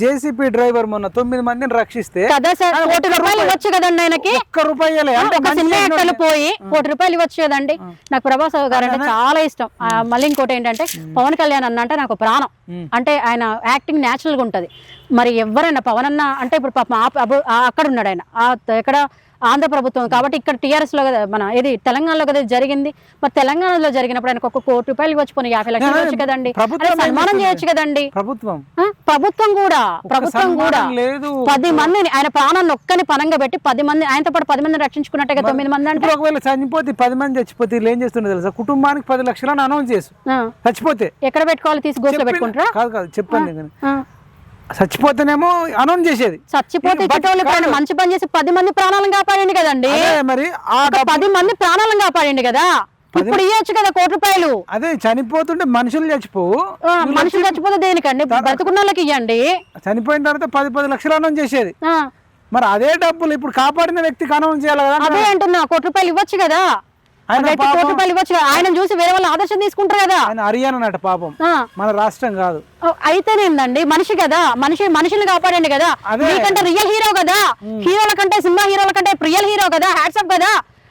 JCP driver మొన్న తొమ్మిది మందిని రక్షిస్తే కదా సార్ కోటి రూపాయలు ఇవ్వచ్చు కదండి ఆయనకి. ఒక్క రూపాయలే అంటే ఒక మంచి సినిమా యాక్టర్లు పోయి కోటి రూపాయలు ఇవ్వచ్చు కదండి. నాకు ప్రభాస్ గారు అంటే చాలా ఇష్టం. మళ్ళీ ఇంకోటి ఏంటంటే పవన్ కళ్యాణ్ అన్న అంటే నాకు ప్రాణం. అంటే ఆయన యాక్టింగ్ న్యాచురల్గా ఉంటది. మరి ఎవరైనా పవన్ అన్న అంటే ఇప్పుడు పాపం అక్కడ ఉన్నాడు ఆయన. ఎక్కడ ఆంధ్ర ప్రభుత్వం. కాబట్టి ఇక్కడ టీఆర్ఎస్లో కదా మన ఇది తెలంగాణలో కదా జరిగింది. మరి తెలంగాణలో జరిగినప్పుడు ఆయనకు ఒక కోటి రూపాయలు ఇవ్వచ్చు పోనీ యాభై లక్షలు ఇవ్వచ్చు కదండి. సన్మానం చేయొచ్చు కదండి. ప్రభుత్వం. ప్రభుత్వం కూడా ప్రభుత్వం కూడా పది మందిని ఆయన ప్రాణాన్ని ఒక్కని పనంగా పెట్టి పది మంది ఆయనతో పాటు పది మందిని రక్షించుకున్నట్టుగా తొమ్మిది మంది అంటే? ఒకవేళ చనిపోతే పది మంది చచ్చిపోతే వీళ్ళు ఏం చేస్తుండే తెలుసా? కుటుంబానికి పది లక్షలని అనౌన్స్ చేసు. చచ్చిపోతే. ఎక్కడ పెట్టుకోవాలి? తీసి గోసులో పెట్టుకుంటారా? కాదు కాదు చెప్పండి చచ్చిపోతేనేమో అనౌన్స్ చేసేది. చచ్చిపోతే ఇచ్చేటోళ్ళు మంచి పని చేసి పది మంది ప్రాణాలను కాపాడండి కదండి. మరి పది మంది ప్రాణాలను కాపాడండి కదా. ఇప్పుడు ఇవ్వచ్చు కదా కోటి రూపాయలు. అదే చనిపోతుంటే మనుషులు చచ్చిపోవు మనుషులు చచ్చిపోతే దేనికండి? బతుకున్న వాళ్ళకి ఇవ్వండి చనిపోయిన తర్వాత పది పది లక్షలు అనౌన్స్ చేసేది. మరి అదే డబ్బులు ఇప్పుడు కాపాడిన వ్యక్తికి అనౌన్స్ చేయాలి కదా అదే అంటున్నా కోటి రూపాయలు ఇవ్వచ్చు కదా. కోటి రూపాయలు ఇవ్వచ్చు కదా ఆయన చూసి వేరే వాళ్ళు ఆదర్శం తీసుకుంటారు కదా. ఆయన హర్యానా నట పాపం మన రాష్ట్రం కాదు. అయితేనేందండి? మనిషి కదా. మనిషి మనుషుల్ని కాపాడండి కదా. మీకంటే రియల్ హీరో కదా. హీరోల కంటే సినిమా హీరోల కంటే రియల్ హీరో కదా. హ్యాట్సప్ కదా.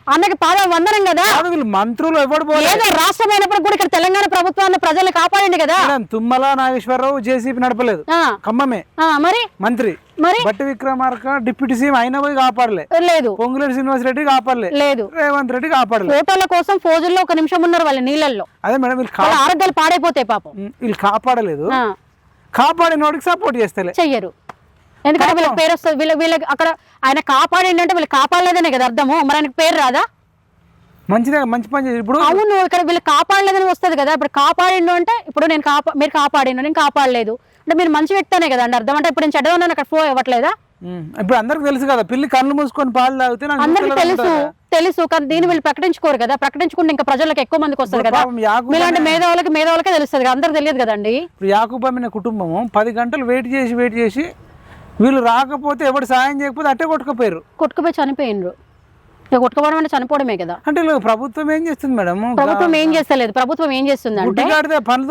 అన్నకి పాద వందనం కదా? మంత్రులు పోలేదు ఏదో రాష్ట్రం అయినప్పుడు కూడా ఇక్కడ తెలంగాణ ప్రభుత్వాన్ని ప్రజల్ని కాపాడండి కదా? తుమ్మల నాగేశ్వరరావు జేసీపీ నడపలేదు. ఖమ్మమే. ఆ, మరి? మంత్రి. మరి? బట్టి విక్రమార్క డిప్యూటీ సీఎం అయిన పోయి కాపాడలే. లేదు. పొంగులేటి శ్రీనివాస్ రెడ్డి కాపాడలే. లేదు. రేవంత్ రెడ్డి కాపాడలే. ఫోటోల కోసం ఫోజుల్లో ఒక నిమిషం ఉన్నారు వాళ్ళ నీళ్ళల్లో. అదే మేడం వీళ్ళు ఆరోగ్యాలు పాడైపోతాయి పాపం. వీళ్ళు కాపాడలేదు. ఆ, కాపాడినోడికి సపోర్ట్ చేస్తలే. చెయ్యరు. ఎందుకంటే వీళ్ళకి పేరు వస్తుంది వీళ్ళ వీళ్ళకి అక్కడ ఆయన కాపాడిండి అంటే వీళ్ళు కాపాడలేదనే కదా అర్థము. మరి ఆయనకి పేరు రాదా? మంచిదే మంచి పని ఇప్పుడు అవును ఇక్కడ వీళ్ళు కాపాడలేదని వస్తుంది కదా. ఇప్పుడు కాపాడిండు అంటే ఇప్పుడు నేను కాపా మీరు కాపాడిండు నేను కాపాడలేదు. అంటే మీరు మంచి వ్యక్తనే కదా అండి అర్థం. అంటే ఇప్పుడు నేను చెడ్డ ఉన్నాను అక్కడ ఫ్లో ఇవ్వట్లేదా? ఇప్పుడు అందరికి తెలుసు కదా పిల్లి కళ్ళు మూసుకొని పాలు తాగితే అందరికి తెలుసు? తెలుసు కానీ దీన్ని వీళ్ళు ప్రకటించుకోరు కదా. ప్రకటించుకుంటే ఇంకా ప్రజలకు ఎక్కువ మందికి వస్తుంది కదా. మీలాంటి మేధావులకి మేధావులకే తెలుస్తుంది అందరికి తెలియదు కదండి. ఇప్పుడు యాకూబ్ అమ్మిన కుటుంబము పది గంటలు వెయిట్ చేసి వెయిట్ చేసి వీళ్ళు రాకపోతే ఎవడు సాయం చేయకపోతే అట్టే కొట్టుకుపోయారు. కొట్టుకుపోయి చనిపోయినరు కొట్టుకోవడం అంటే చనిపోవడమే కదా. అంటే ప్రభుత్వం ఏం చేస్తుంది మేడం? ప్రభుత్వం ఏం చేస్తలేదు. ప్రభుత్వం ఏం చేస్తుంది అంటే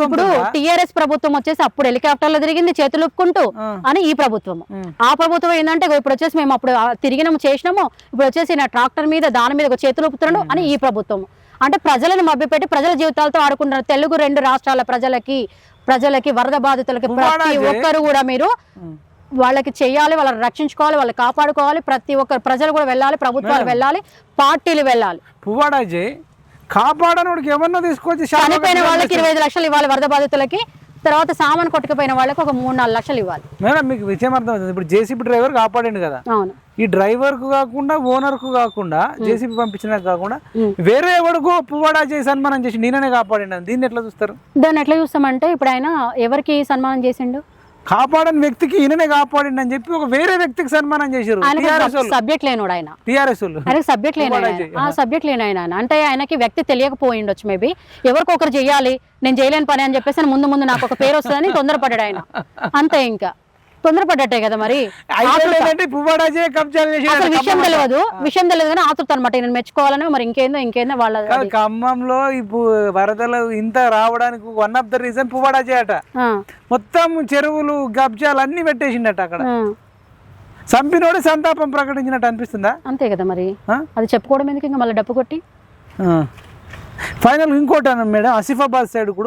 ఇప్పుడు టీఆర్ఎస్ ప్రభుత్వం వచ్చేసి అప్పుడు హెలికాప్టర్లో తిరిగింది చేతులు ఒప్పుకుంటూ అని ఈ ప్రభుత్వం. ఆ. ప్రభుత్వం ఏంటంటే ఇప్పుడు వచ్చేసి మేము అప్పుడు తిరిగినాము చేసినాము ఇప్పుడు వచ్చేసి నా ట్రాక్టర్ మీద దాని మీద చేతులు ఒప్పుతున్నాడు అని ఈ ప్రభుత్వం. అంటే ప్రజలను మభ్యపెట్టి ప్రజల జీవితాలతో ఆడుకుంటున్నారు. తెలుగు రెండు రాష్ట్రాల ప్రజలకి ప్రజలకి వరద బాధితులకి ప్రతి ఒక్కరు కూడా మీరు వాళ్ళకి చేయాలి వాళ్ళని రక్షించుకోవాలి వాళ్ళని కాపాడుకోవాలి ప్రతి ఒక్కరు ప్రజలు కూడా వెళ్ళాలి ప్రభుత్వాలు వెళ్ళాలి పార్టీలు వెళ్ళాలి. పువ్వాడాజీ కాపాడనోడికి ఎవరినో తీసుకొచ్చి చనిపోయిన వాళ్ళకి ఇరవై ఐదు లక్షలు ఇవ్వాలి వరద బాధితులకి తర్వాత సామాన్ కొట్టుకుపోయిన వాళ్ళకి ఒక మూడు నాలుగు లక్షలు ఇవ్వాలి. మేడం మీకు విషయం అర్థమవుతుంది. ఇప్పుడు జేసీబీ డ్రైవర్ కాపాడండి కదా. అవును. ఈ డ్రైవర్కు కాకుండా ఓనర్కు కాకుండా జేసీబీ పంపించిన కాకుండా. వేరే ఎవడికో పువ్వాడా చేసి సన్మానం చేసి నేననే కాపాడండి దీన్ని ఎట్లా చూస్తారు? దాన్ని ఎట్లా చూస్తామంటే ఇప్పుడు ఆయన ఎవరికి సన్మానం చేసిండు? కాపాడని వ్యక్తికి ఈయననే కాపాడండి అని చెప్పి ఒక వేరే వ్యక్తికి సన్మానం చేశారు. సబ్జెక్ట్ లేనోడు ఆయన. టీఆర్ఎస్ ఆయనకి సబ్జెక్ట్ లేని సబ్జెక్ట్ లేని ఆయన. అంటే ఆయనకి వ్యక్తి తెలియకపోయి ఉండొచ్చు మేబీ. ఎవరికొకరు చేయాలి నేను చేయలేని పని అని చెప్పేసి ముందు ముందు నాకు ఒక పేరు వస్తుందని తొందరపడ్డాడు ఆయన. అంతే ఇంకా. తొందరపడ్డట్టే కదా మరి? అసలు విషయం తెలియదు విషయం తెలియదు కానీ ఆతృత అనమాట నేను మెచ్చుకోవాలని మరి ఇంకేందో ఇంకేందో వాళ్ళ ఖమ్మంలో ఇప్పుడు వరదలు ఇంత రావడానికి వన్ ఆఫ్ ద రీజన్ పువ్వాడాజే అట. మొత్తం చెరువులు గబ్జాలు అన్ని పెట్టేసిండట అక్కడ. చంపినోడే సంతాపం ప్రకటించినట్టు అనిపిస్తుందా? అంతే కదా మరి? అది చెప్పుకోవడం ఎందుకు ఇంకా మళ్ళీ డప్పు కొట్టి? ఫైనల్ ఇంకోటి అన్న మేడం ఆసిఫాబాద్ సైడ్ కూడా